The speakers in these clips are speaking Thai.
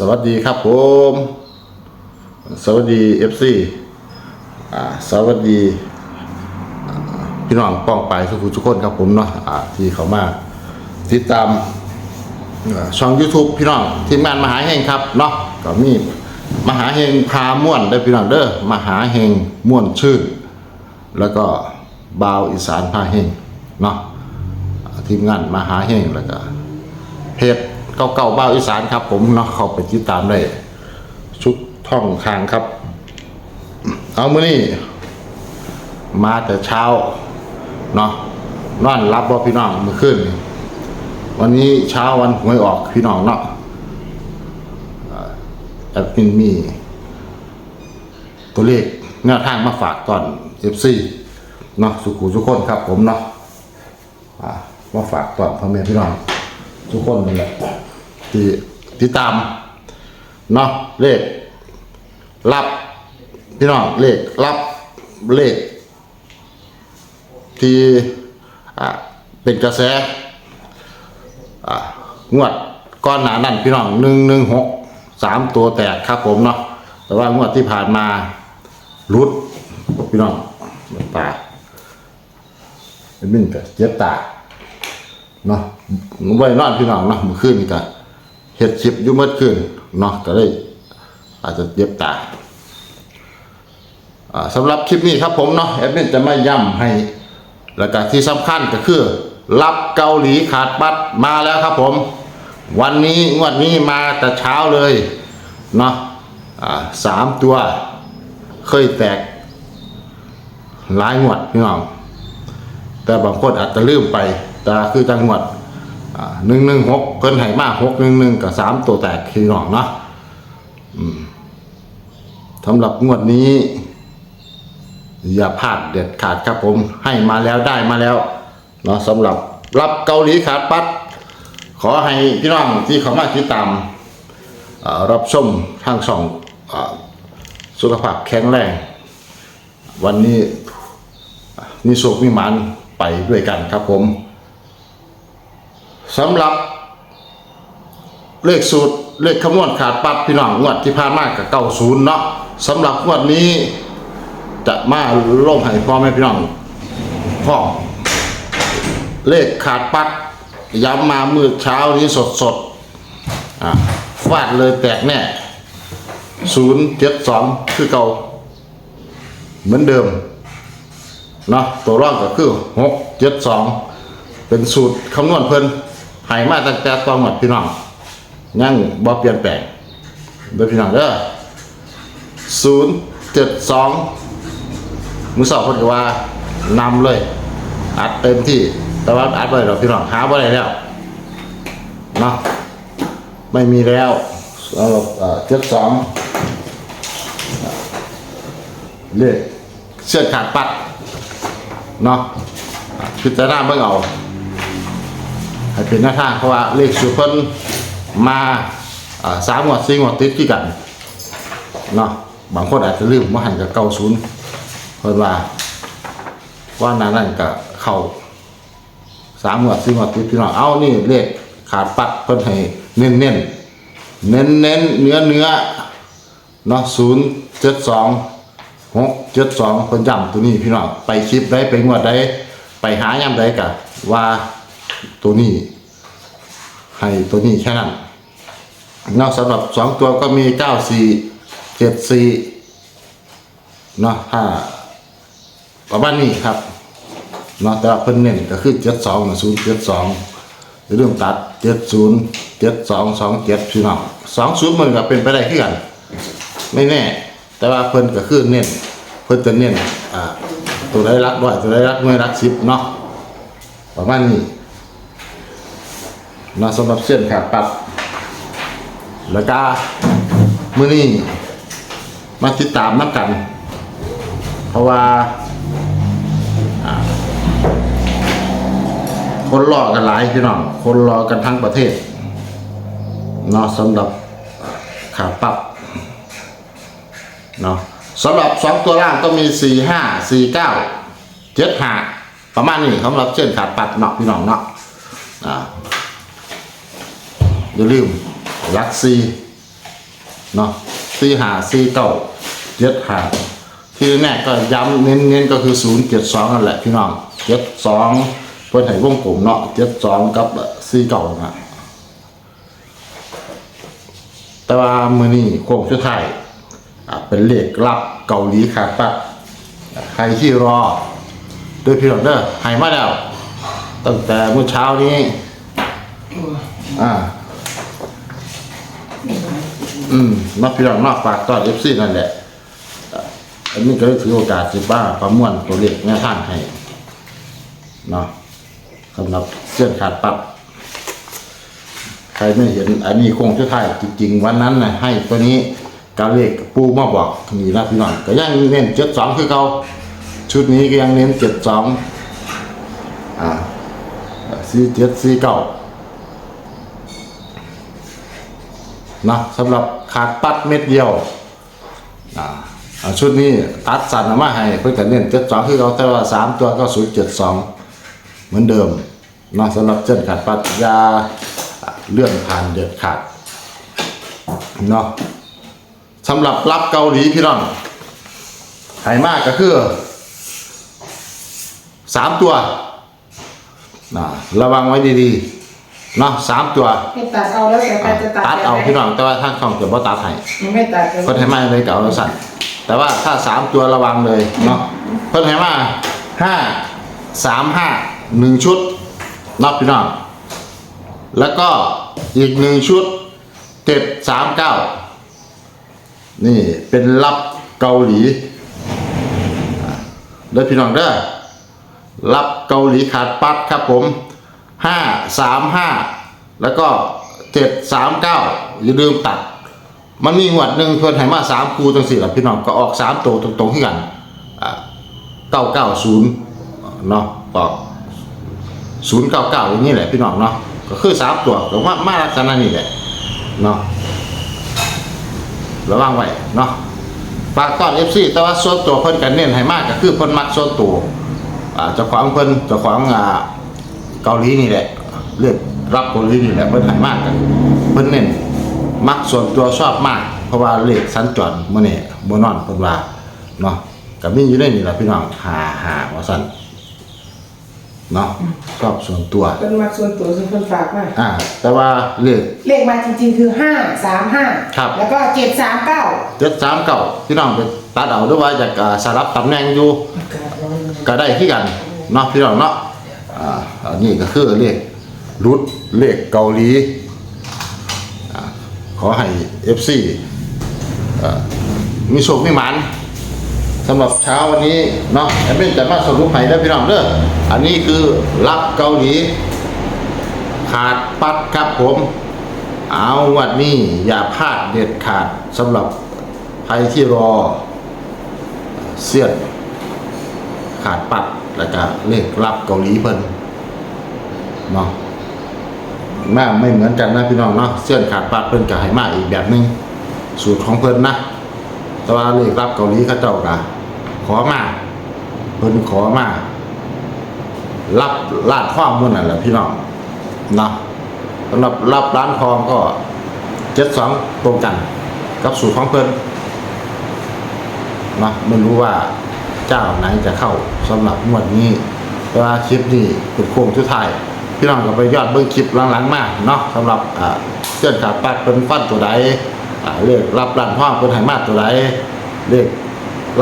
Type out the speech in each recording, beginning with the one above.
สวัสดีครับผม สวัสดีเอฟซีสวัสดีพี่น้องป้องไปทุกทุกคนครับผมเนาะอ่าที่เขามาติดตามช่อง YouTube พี่น้องทีมงานมหาเฮงครับเนาะก็มีมหาเฮงพาม่วนได้พี่น้องเด้อมหาเฮงม่วนชื่น แล้วก็บาวอีสานพาเฮงเนาะทีมงานมหาเฮงแล้วก็เพจ เก่าๆบ้าวอีสานครับ ผมเนาะเข้าไปติดตามได้ชุดท่องคางครับ เอามือนี่มาแต่เช้าเนาะนอนรับว่าพี่น้องเมื่อคืนนี่วันนี้เช้าวันหวยออกพี่น้องเนาะอ่าแอดมินมี ตัวเลขแนวทางมาฝากก่อนเอฟซีเนาะสุขุทุกคนครับผมเนาะอ่ามาฝากก่อนพ่อแม่พี่น้องทุกคนนี่แหละ ที่ติดตามเนาะเลขรับพี่น้องเลขรับเลขที่อ่าเป็นกระแสอ่างวดก้อนหนานั่นพี่น้องหนึ่งหนึ่งหกสามตัวแตกครับผมเนาะแต่ว่างวดที่ผ่านมารุดพี่น้องตาเป็นมินกับเจ็บตาเนาะไว้นอนพี่น้องเนาะมื่อคืนนี่ก็ เฮ็ดคลิปอยู่เมื่อคืนเนาะก็เลยอาจจะเย็บตาสำหรับคลิปนี้ครับผมเนาะแอดมินจะมาย้ำให้แล้วก็ที่สำคัญก็คือ รับเกาหลีขาดบัตรมาแล้วครับผม วันนี้งวดนี้มาแต่เช้าเลยเนาะสามตัวเคยแตกหลายงวดพี่น้องแต่บางคนอาจจะลืมไป แต่คือจังหวัด หนึ่งหนึ่งหกเพิ่นให้มาหกหนึ่งหนึ่งกับสามตัวแตกพี่น้องเนาะสำหรับงวดนี้ อย่าพลาดเด็ดขาดครับผมให้มาแล้วได้มาแล้วเนาะสำหรับรับเกาหลีขาดปัด ขอให้พี่น้องที่เขามาติดตามรับชมทางช่องอสุขภาพแข็งแรง วันนี้มีโชคมีมันไปด้วยกันครับผม สำหรับ เลขสูตรเลขคำนวณขาดปัดพี่น้องงวดที่ผ่านมากับเก้าศูนย์เนาะสำหรับงวดนี้ จะมาลงให้พ่อแม่พี่น้องพ่อเลขขาดปัดย้ำมามือเช้านี้สดสดฟาดเลยแตกแน่ศูนย์เจ็ดสองคือเก่า เหมือนเดิมเนาะตัวรองก็คือหกเจ็ดสองเป็นสูตรคำนวณเพิ่น ให้มาตั้งแต่ตอนหมดพี่น้องยังบ่เปลี่ยนแปลงเด้อพี่น้องเด้อศูนย์เจ็ดสองมือสอบเพิ่นก็ว่านำเลย อัดเต็มที่ แต่ว่าอัดไปเราพี่น้องหาบ่ได้แล้วเนาะไม่มีแล้วสำหรับเจ็ดสองเลขเสื้อขาดปัดเนาะพิจารณาเบิ่งเอา ให้เป็นหน้าทางเพราะว่าเลขสุดเพิ่นมาอ่าสามงวดสี่งวดติดที่กันเนาะบางคนอาจจะลืมว่าหันกับเก้าศูนย์เพิ่นว่าว่านั้นนั่นก็เข้าสามงวดสี่งวดติดพี่น้องเอานี่เลขขาดปัดเพิ่นให้เน้นเน้นเน้นเน้นเนื้อเนื้อเนาะศูนย์เจ็ดสองหกเจ็ดสองคนย้ำตัวนี้พี่น้องไปคลิปได้ไปงวดได้ไปหาย่ำได้กะว่า ตัวนี้ ให้ตัวนี้แค่นั้นนอกสำหรับสองตัวก็มีเก้าสี่เจ็ดสี่เนาะถ้าประมาณนี้ครับเนาะแต่ว่าเพิ่นเน้นก็คือเจ็ดสองศูนย์เจ็ดสองเรื่องตัดเจ็ดศูนย์เจ็ดสองสองเจ็ดพี่น้องสองศูนย์มันก็เป็นไปได้ขึ้นกัน ไม่แน่ แต่ว่าเพิ่นก็คือเน้นเพิ่นจะเน้นอ่าตัวได้รักด้วยตัวได้รักหน่รักสิบเนาะประมาณนี้ นาะสำหรับเส้นขาดปัด แล้วก็มือนี้มาติดตามนับกัน เพราะว่าคนรอกันหลายพี่น้อง คนรอกันทั้งประเทศเนาะสำหรับขาดปัดเนาะสำหรับสองตัวล่างก็มีสี่ห้าสี่เก้าเจ็ดห้าประมาณนี้สำหรับเส้นขาดปัดเนาะพี่น้องเนาะอ่า อย่าลืมลักซีเนาะสี่หาสี่เก้าเจ็ดหาที่แน่ก็ย้ำเน้นๆก็คือศูนย์เจ็ดสองนั่นแหละพี่น้องเจ็ดสองเพื่อนให้วงกลมเนาะเจ็ดสองกับสี่เก้านะแต่ว่ามือนี้โค้งสุดท้ายเป็นเลขรับเกาหลีขาดปะใครที่รอโดยพี่น้องเด้อให้มาแล้วตั้งแต่เมื่อเช้านี้อ่า อืมนักพี่น้องนอกฝากตอนเอฟซีนั่นแหละอะอันนี้ก็เลยถือโอกาสสิบ้าประมวลตัวเลขแนวทางให้เนาะสำหรับเส้นขาดปับใครไม่เห็น อันนี้คงจะถ่ายจริง ๆ วันนั้นนะให้ตัวนี้การเลขปูมาบอกนี่นะพี่น้องก็ยังเน้นเจ็ดสองคือเขาชุดนี้ก็ยังเน้นเจ็ดสองอ่าสี่เจ็ดสี่เก้า นะสำหรับขาดปัดเม็ดเดียวอ่าชุดนี้ตัดสันออกมาให้เพื่อกันเน้นเจ็ดสองคือเขาแต่ว่าสามตัวก็ศูนย์เจ็ดสองเหมือนเดิมเนาะสำหรับเส้นขาดปัดยาเลื่อนผ่านเด็ดขาดเนาะสำหรับรับเกาหลีพี่น้องไหมากก็คือสามตัวนะระวังไว้ดีๆ เนาะสามตัวให้ตัดเอาแล้วแต่ใครจะตัดตัดเอาพี่น้องแต่ว่าทางช่องจะบ่ตัดให้ไม่ตัดเพิ่นให้มาเลยเก่าเราสั่นแต่ว่าถ้าสามตัวระวังเลยเนาะเพิ่นให้มาห้าสามห้าหนึ่งชุดนับพี่น้องแล้วก็อีกหนึ่งชุดเจ็ดสามเก้านี่เป็นรับเกาหลีเด้อพี่น้องเด้อรับเกาหลีขาดปัดครับผม ห้าสามห้าแล้วก็เจ็ดสามเก้าอย่าลืมตัด มันมีงวดหนึ่งเพิ่นให้มาสามคูจังสี่หล่ะพี่น้องก็ออกสามตัวตรงๆที่กันเก้าเก้าศูนย์เนาะออกศูนย์เก้าเก้าอย่างนี้แหละพี่น้องเนาะก็คือสามตัวก็มามาลักษณะนี้แหละเนาะระวังไว้เนาะฝากต้อนเอฟซีแต่ว่าส่วนตัวเพิ่นกันเน้นให้มากก็คือเพิ่นมักส่วนตัวอาเจ้าของเพิ่นเจ้าของอ่า เกาหลีนี่แหละ เลือกรับเกาหลีนี่แหละเพิ่นให้มากกันเพิ่นเน้นมักส่วนตัวชอบมาก เพราะว่าเลขสัญจรมื้อนี้บ่นอนเพิ่นว่าเนาะก็มีอยู่ในนี่ล่ะพี่น้องหาหาว่าซั่นเนาะชอบส่วนตัวเป็นมาส่วนตัวซึ่งคนฝากมาอ่า แต่ว่าเลข เลขมาจริงๆคือห้าสามห้าครับ แล้วก็เจ็ดสามเก้า739พี่น้องไปตัดเอาหรือว่าอยากอ่าสลับตำแหน่งอยู่ ก็ได้ที่กันเนาะพี่น้องเนาะ อ่าอันนี้ก็คือเลขรุดเลขเกาหลีอ่าขอให้ FC อ่ามีโชคมีหมันสำหรับเช้าวันนี้เนาะแอดมินจะมาสรุปให้ได้พี่น้องเด้ออันนี้คือรับเกาหลี ขาดปัดครับผม เอาวันนี้อย่าพลาดเด็ดขาดสำหรับใครที่รอเสียดขาดปัด แล้วก็เลขรับเกาหลีเพิ่นเนาะมาไม่เหมือนกันนะพี่น้องเนาะเส้นขาดปัดเพิ่นก็ให้มาอีกแบบนึงสูตรของเพิ่นนะแต่ว่าเลขรับเกาหลีเขาเจ้าก็ขอมาเพิ่นขอมารับลาดข้อมูลนั่นแหละพี่น้องเนาะสำหรับรับร้านทองก็เจ็ดสองตรงกัน กับสูตรของเพิ่นเนาะไม่รู้ว่า เจ้าไหนจะเข้าสำหรับงวดนี้แต่ว่าคลิปนี้เป็นโค้งทุดท้ายพี่น้องก็ไปยอดเบิ้งคลิปหลังๆมาเนาะสำหรับเส้นขาดปัดเป็นฟันตัวใดอ่าเลขรับรันห้องเป็นไหมาตัวใดเลข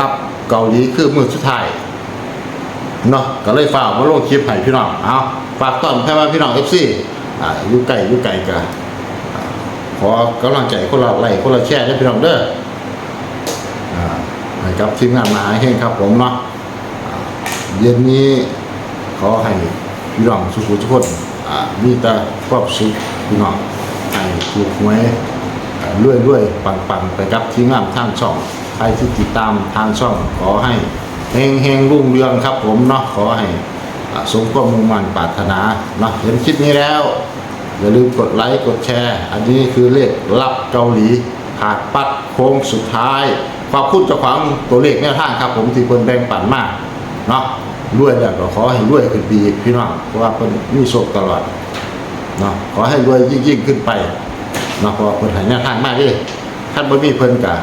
รับเกาหลีคือมือสุดท้ายเนาะก็เลยฝากมาลงคลิปให้พี่น้องเอาฝากต้อนแค่ว่าพี่น้องเอฟซีอ่อยู่ไกลอยู่ไกลกันขอกำลังใจคนละไลค์คนละแชร์ให้พี่น้องเด้ออ่าให้ กับทีมงานมหาเฮงครับผมเนาะเย็นนี้ขอให้พี่น้องสุขุทุกคนมีแต่ความสุขพี่น้องให้ถูกหวยรวยรวยปังปังไปกับทีมงานทางช่องใครที่ติดตามทางช่องขอให้เฮงเฮงรุ่งเรืองครับผมเนาะขอให้สมความมุ่งมั่นปรารถนาเนาะเห็นคลิปนี้แล้ว อย่าลืมกดไลค์กดแชร์ อันนี้คือเลขรับเกาหลีขาดปัดโค้งสุดท้ายขอบคุณเจ้าของตัวเลขแนวทางครับ ผมที่เพิ่นแบ่งปันมากเนาะรวยแล้วก็ขอให้รวยขึ้นปีพี่น้องเพราะว่าเพิ่นมีโชคตลอดเนาะขอให้รวยยิ่งยิ่งขึ้นไปเนาะเพราะว่าเพิ่นให้แนวทางมากเลยท่านบ่มีเพิ่นกะ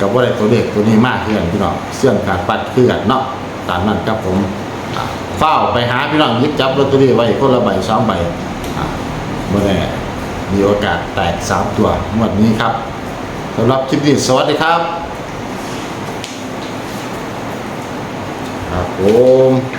กับว่าได้ตัวเลขตัวนี้มากเพื่อนพี่น้องเสื่อมขาดปัดคือกันเนาะตามนั้นครับผมเฝ้าไปหาพี่น้องยิบจับลอตเตอรี่ไว้คนละใบสองใบอ่าบ่แน่มีโอกาสแตกสามตัวงวดนี้ครับสำหรับคลิปนี้สวัสดีครับ ครับผม